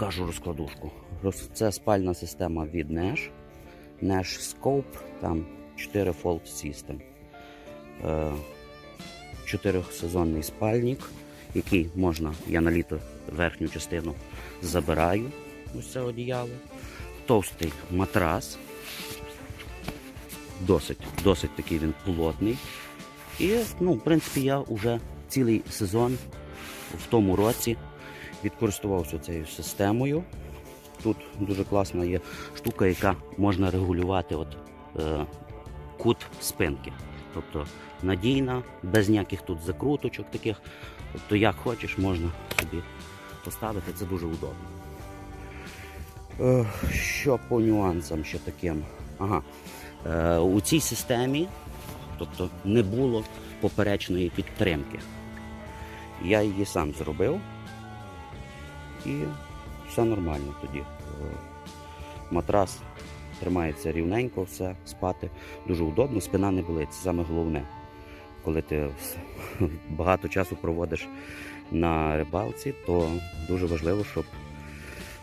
покажу розкладушку. Це спальна система від Nash. Nash Scope, там 4 Fold System. Е, Чотирьохсезонний спальник, який можна, я на літо верхню частину забираю, ось це одіяло. Товстий матрас. Досить, досить такий він плотний. І, ну, в принципі, я вже цілий сезон в тому році відкористувався цією системою. Тут дуже класна є штука, яка можна регулювати от, е, кут спинки. Тобто надійна, без ніяких тут закруточок таких. Тобто, як хочеш, можна собі поставити. Це дуже удобно. Е, що по нюансам ще таким? Ага. Е, у цій системі тобто, не було поперечної підтримки. Я її сам зробив. І все нормально тоді. Е, Матрас тримається рівненько, все, спати дуже удобно, спина не болить. Це саме головне. Коли ти багато часу проводиш на рибалці, то дуже важливо, щоб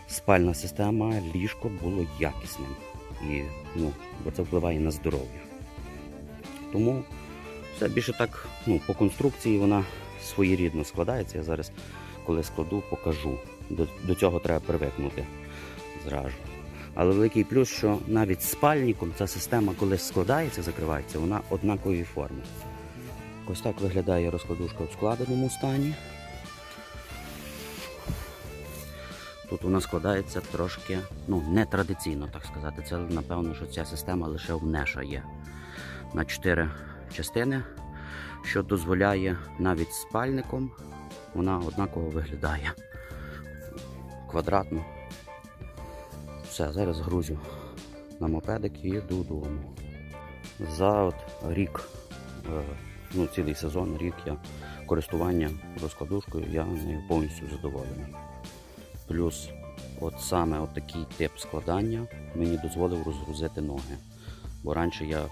спальна система, ліжко було якісним. І, ну, бо це впливає на здоров'я. Тому все більше так, ну, по конструкції вона своєрідно складається. Я зараз, коли складу, покажу. До, до цього треба привикнути зразу. Але великий плюс, що навіть спальником ця система, коли складається, закривається, вона однакової форми. Ось так виглядає розкладушка в складеному стані. Тут вона складається трошки ну, нетрадиційно, так сказати. Це напевно, що ця система лише в Неша є на 4 частини, що дозволяє навіть спальником вона однаково виглядає. Квадратно. Все, зараз грузю на мопедик і йду додому. За от рік, е, ну цілий сезон, рік я користування розкладушкою, я нею повністю задоволений. Плюс от саме от такий тип складання мені дозволив розгрузити ноги. Бо раніше я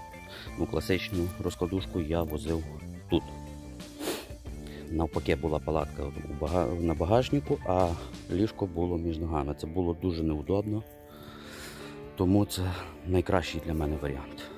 ну, класичну розкладушку я возив тут. Навпаки була палатка на багажнику, а ліжко було між ногами. Це було дуже неудобно. Тому це найкращий для мене варіант.